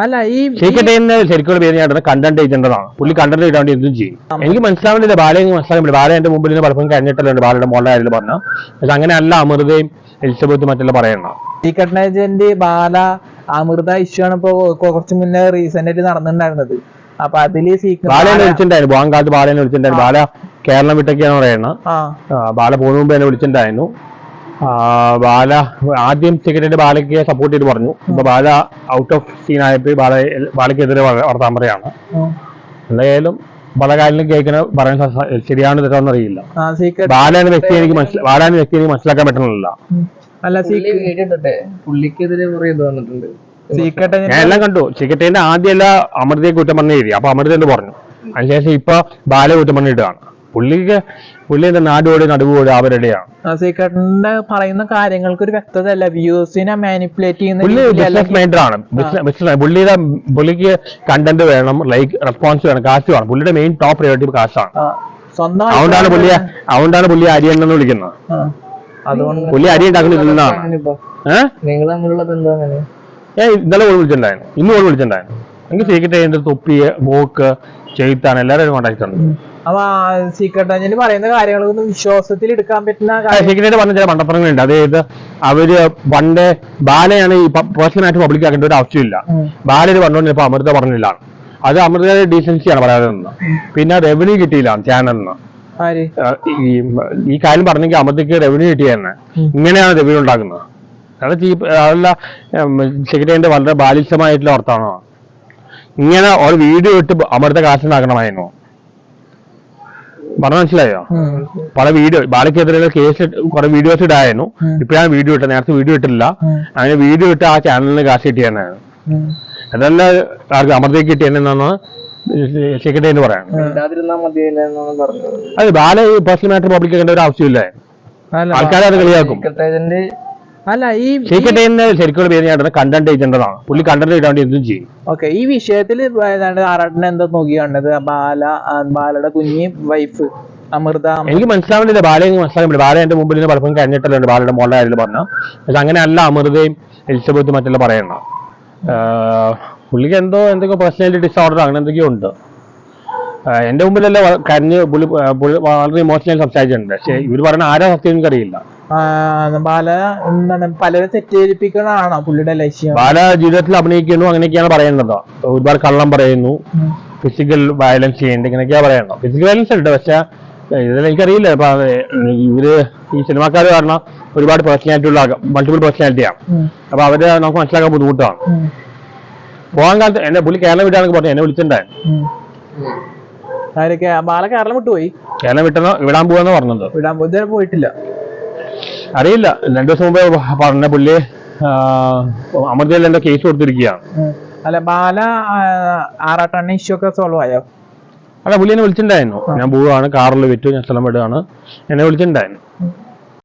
അല്ല ഈ ശരിക്കട്ടെ ശരിക്കുള്ള പേര് ഞാൻ കണ്ടന്റ് ഏജന്റാണ്. പുള്ളി കണ്ടന്റ് ഇടാണ്ട് എന്തും ചെയ്യും എനിക്ക് മനസ്സിലാവുന്നില്ല ബാലയെ പറ്റില്ല ബാല എന്റെ മുമ്പിൽ നിന്ന് പലപ്പോഴും കഴിഞ്ഞിട്ടല്ലോ ബാലയുടെ മോളുടെ കാര്യത്തിൽ പറഞ്ഞു. പക്ഷെ അങ്ങനെയല്ല അമൃതയും എലിസബത്തും മറ്റുള്ള പറയണം. Secret agent Bala Amrutha issue ആണ് ഇപ്പൊ കുറച്ച് മുന്നേ റീസെന്റ് ആയിട്ട് നടന്നിട്ടുണ്ടായിരുന്നത്. അപ്പൊ അതിൽ ബാല എന്നെ സീക്രട്ട് വിളിച്ചിട്ടുണ്ടായിരുന്നു പോകാൻ കാലത്ത് ബാല എന്നെ വിളിച്ചിട്ടുണ്ടായിരുന്നു. ബാല കേരളം വിട്ടൊക്കെയാണ് പറയുന്നത്. ബാല പോകുന്ന മുമ്പ് എന്നെ വിളിച്ചിട്ടുണ്ടായിരുന്നു. ബാല ആദ്യം ടിക്കറ്റിന്റെ ബാലയ്ക്ക് സപ്പോർട്ട് ചെയ്ത് പറഞ്ഞു. അപ്പൊ ബാല ഔട്ട് ഓഫ് സീൻ ആയപ്പോ ബാല ബാലയ്ക്കെതിരെ വളർത്താൻ വർത്താൻ പറയാണ് എന്തായാലും പല കാര്യങ്ങളും കേൾക്കുന്ന പറയാൻ ശരിയാണ് തെറ്റാന്ന് അറിയില്ല. ആ സീക്രട്ട് ബാല എന്ന വ്യക്തി എനിക്ക് മനസ്സിലാ ബാലാണ് വ്യക്തി എനിക്ക് മനസ്സിലാക്കാൻ പറ്റുന്നില്ല അല്ല പുള്ളി വീഡിയോ ഇട്ടിട്ടെ പുള്ളിക്കെതിരെ കുറെ ഇത് വന്നിട്ടുണ്ട്. സീക്രട്ട് ഞാൻ എല്ലാം കണ്ടു. സെക്രട്ടറിന്റെ ആദ്യമല്ല അമൃതയെ കുറ്റം പറഞ്ഞു എഴുതി. അപ്പൊ അമൃത എന്ന് പറഞ്ഞു? അതിനുശേഷം ഇപ്പൊ ബാല കുറ്റം പറഞ്ഞിട്ടാണ് പുള്ളിക്ക് പുള്ളി എന്റെ നാടോടി നടുവോടി അവരുടെയാണ്. നസീക്കട്ടന്റെ പറയുന്ന കാര്യങ്ങൾക്ക് ഒരു വ്യക്തത അല്ല വ്യൂസിനെ മാനിപ്പുലേറ്റ് ചെയ്യുന്ന പുള്ളി രീതിയിൽ ബിസിനസ് മൈൻഡർ ആണ്. ബിസിനസ് പുള്ളിയുടെ പുള്ളിക്ക് കണ്ടന്റ് വേണം ലൈക്ക് റെസ്പോൺസ് വേണം കാശ് വേണം. പുള്ളിയുടെ മെയിൻ ടോപ്പ് പ്രയോറിറ്റി കാശാണ് അതുകൊണ്ടാണ് പുള്ളിയെ അതുകൊണ്ടാണ് പുള്ളി അരിയെണ്ണെന്ന് വിളിക്കുന്നത്. ആ, അതുകൊണ്ട് പുള്ളി അരി ഏഹ് നിങ്ങൾ തമ്മിലുള്ള ബന്ധം ഞാൻ ഇന്നലെ ഓൾ വിളിച്ചിട്ടുണ്ടായിരുന്നു. ഇന്ന് ഓൾ വിളിച്ചിട്ടുണ്ടായിരുന്നു. എനിക്ക് സീക്രട്ട് ചെയ്യേണ്ടത് തൊപ്പി വോക്ക് ചെയ്താണ്. എല്ലാവരും കോൺടാക്ട് ഉണ്ട് അപ്പൊ സീക്രട്ട് ഏജന്റ് പറയുന്ന കാര്യങ്ങളൊന്നും വിശ്വാസത്തിൽ എടുക്കാൻ പറ്റുന്ന സീക്രട്ട് പറഞ്ഞ ചില മണ്ടപ്പുറങ്ങളുണ്ട് അതായത് അവർ പണ്ട് ബാലയാണ് ഈ പേഴ്സണലായിട്ട് പബ്ലിക് ആക്കേണ്ട ഒരു ആവശ്യമില്ല. ബാലര് പറഞ്ഞോണ്ടിപ്പോ അമൃത പറഞ്ഞില്ലാണ്. അത് അമൃതയുടെ ഡീസൻസിയാണ് പറയാതെ നിന്ന്. പിന്നെ റവന്യൂ കിട്ടിയില്ല ചാനലിന് ഈ കാര്യം പറഞ്ഞെങ്കിൽ അമൃതയ്ക്ക് റവന്യൂ കിട്ടിയെന്ന്. ഇങ്ങനെയാണ് റവന്യൂ ഉണ്ടാക്കുന്നത്. അത് ചീപ്പ് അതല്ല സെക്രട്ടറിന്റെ വളരെ ബാലിശമായിട്ടുള്ള അർത്ഥമാണോ ഇങ്ങനെ ഒരു വീഡിയോ ഇട്ട് അമൃത കാശുണ്ടാക്കണമായിരുന്നു. പറഞ്ഞ മനസ്സിലായോ? പല വീഡിയോ ബാലയ്ക്കെതിരെ കേസ് കുറെ വീഡിയോസ് ഇടായിരുന്നു. ഇപ്പോഴാണ് വീഡിയോ ഇട്ടത്. നേരത്തെ വീഡിയോ ഇട്ടില്ല. അങ്ങനെ വീഡിയോ ഇട്ട് ആ ചാനലിന് കാശ് കിട്ടിയാണ്. അതല്ല ആർക്ക് അമൃതയ്ക്ക് കിട്ടിയെന്നാണ് സെക്രട്ടറി എന്ന് പറയാം അത് ബാല പേഴ്സണൽ മാറ്റർ പബ്ലിക് ആക്കേണ്ട ഒരു ആവശ്യമില്ല? അല്ല ആൾക്കാരെ അത് കളിയാക്കും. അല്ല ഈ സെക്രട്ടറിന്റെ ശരിക്കുള്ള പേര് ഞാൻ കണ്ടന്റ് ഏജന്റാണ് പുള്ളി കണ്ടന്റ് ഇടാണ്ട് എന്തും ചെയ്യും. ഓക്കെ ഈ വിഷയത്തിൽ ആറാട്ടിനെ എന്താ നോക്കി കണ്ടത്? ബാല ബാലയുടെ കുഞ്ഞി വൈഫ് അമൃത എനിക്ക് മനസ്സിലാവുന്നില്ല ബാലയെ പറ്റില്ല ബാല എന്റെ മുമ്പിൽ നിന്ന് പലപ്പോഴും കഴിഞ്ഞിട്ടല്ലോ ബാലയുടെ മോളുടെ കാര്യത്തിൽ പറഞ്ഞു. പക്ഷെ അങ്ങനെയല്ല അമൃതയും എലിസബത്തും മറ്റുള്ള പറയണം പുള്ളിക്ക് എന്തോ എന്തൊക്കെ പേഴ്സണാലിറ്റി ഡിസോർഡർ അങ്ങനെ എന്തൊക്കെയോ ഉണ്ട്. എന്റെ മുമ്പിലല്ല കരഞ്ഞ് പുള്ളി വളരെ ഇമോഷണൽ സംസാരിച്ചിട്ടുണ്ട്. പക്ഷെ ഇവർ പറയുന്ന ആരാ സത്യം എനിക്കറിയില്ല. ബാല എന്താണ് പലരെ തെറ്റിദ്ധരിപ്പിക്കണതാണ് പുള്ളിയുടെ ലക്ഷ്യം? ബാല ജീവിതത്തിൽ അഭിനയിക്കുന്നു അങ്ങനെയൊക്കെയാണ് പറയുന്നത്. ഒരുപാട് കള്ളം പറയുന്നു. ഫിസിക്കൽ വയലൻസ് ചെയ്യുന്നുണ്ട് ഇങ്ങനെയൊക്കെയാ പറയുന്നത്. ഫിസിക്കൽ വയലൻസ് ഉണ്ട് പക്ഷെ ഇതിൽ എനിക്കറിയില്ല. ഇവർ ഈ സിനിമാക്കാർ കാരണം ഒരുപാട് പേഴ്സണാലിറ്റി ഉള്ള മൾട്ടിപ്പിൾ പേഴ്സണാലിറ്റിയാണ്. അപ്പൊ അവരെ നമുക്ക് മനസ്സിലാക്കാൻ ബുദ്ധിമുട്ടാണ്. പോകാൻ കാലത്ത് എന്നെ പുള്ളി കേരളം വിട്ടാണെങ്കിൽ പറഞ്ഞു എന്നെ വിളിച്ചിട്ടുണ്ടായിരുന്നു. ബാല കേരളം വിട്ടുപോയി? കേരളം വിട്ടെന്ന് വിടാൻ പോവാന്ന് പറഞ്ഞത്. വിടാൻ പോയി പോയിട്ടില്ല. അറിയില്ല. രണ്ടു ദിവസം മുമ്പേ പറഞ്ഞ പുള്ളി അമൃതയിൽ എന്തോ കേസ് കൊടുത്തിരിക്കുകയാണ്. അല്ല ബാല ആറാട്ടെണ്ണ ഇഷ്യൂ ഒക്കെ സോൾവ് ആയോ? അല്ല പുള്ളി എന്നെ വിളിച്ചിട്ടുണ്ടായിരുന്നു. ഞാൻ പോവുകയാണ് കാറിൽ വിറ്റു ഞാൻ സ്ഥലം വിടുകയാണ്. എന്നെ വിളിച്ചിട്ടുണ്ടായിരുന്നു.